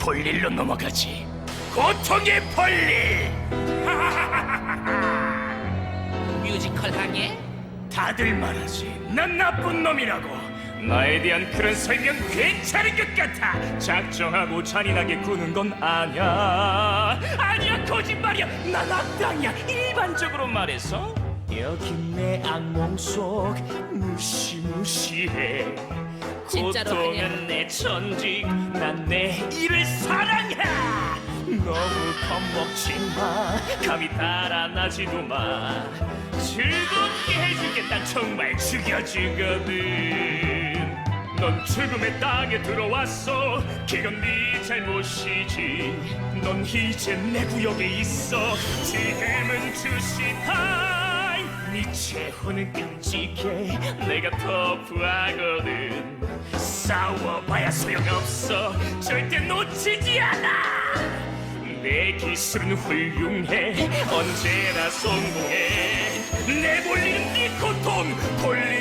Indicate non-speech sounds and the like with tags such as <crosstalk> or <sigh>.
볼일로 넘어가지. 고통의 볼일. <laughs> 뮤지컬 하게? 다들 말하지. 난 나쁜 놈이라고. 나에 대한 그런 설명 괜찮은 것 같아. 작정하고 잔인하게 구는 건 아니야. 아니야 거짓말이야. 난 악당이야. 일반적으로 말해서. 여기 내 악몽 속 무시무시해. 진짜로 그냥. 내 천직. 난 내 일을 사랑해. 너무 겁먹지 마. 감히 달아나지도 마. 즐겁게 해주겠다. 정말 죽여주거든. 넌 죽음의 땅에 들어왔어. 그건 네 잘못이지. 넌 이제 내 구역에 있어. 지금은 주시타임. 네 체호는 끔찍해. 내가 터프하거든. 싸워봐야 소용없어. 절대 놓치지 않아. 내 기술은 훌륭해 언제나 성공해 내 볼일은 네 고통 끝났어